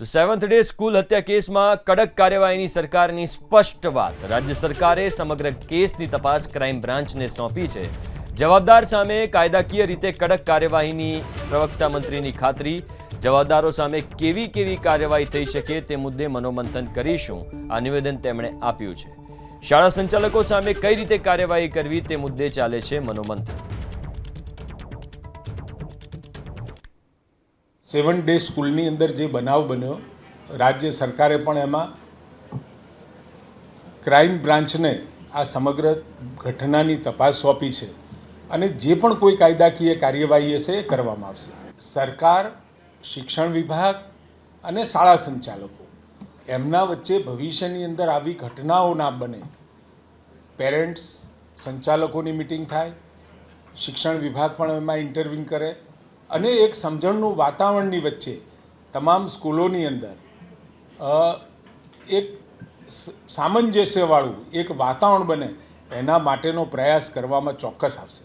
તો seventh day school હત્યા કેસમાં કડક કાર્યવાહીની સરકારની સ્પષ્ટ વાત. રાજ્ય સરકારે સમગ્ર કેસની તપાસ ક્રાઇમ બ્રાન્ચને સોંપી છે. જવાબદાર સામે કાયદાકીય રીતે કડક કાર્યવાહીની પ્રવક્તા મંત્રીની ખાતરી. જવાબદારો સામે કેવી કેવી કાર્યવાહી થઈ શકે તે મુદ્દે મનોમંથન કરીશું. આ નિવેદન તેમણે આપ્યું છે. શાળા સંચાલકો સામે કઈ રીતે કાર્યવાહી કરવી તે મુદ્દે ચાલે છે મનોમંથન. સેવન ડે સ્કૂલની અંદર જે બનાવ બન્યો, રાજ્ય સરકારે પણ એમાં ક્રાઇમ બ્રાન્ચને આ સમગ્ર ઘટનાની તપાસ સોંપી છે અને જે પણ કોઈ કાયદાકીય કાર્યવાહી હશે એ કરવામાં આવશે. સરકાર, શિક્ષણ વિભાગ અને શાળા સંચાલકો, એમના વચ્ચે ભવિષ્યની અંદર આવી ઘટનાઓ ના બને, પેરેન્ટ્સ, સંચાલકોની મિટિંગ થાય, શિક્ષણ વિભાગ પણ એમાં ઇન્ટરવ્યુ કરે અને એક સમજણનું વાતાવરણની વચ્ચે, તમામ સ્કૂલોની અંદર એક સામંજસ્યવાળું એક વાતાવરણ બને, એના માટેનો પ્રયાસ કરવામાં ચોક્કસ આવશે.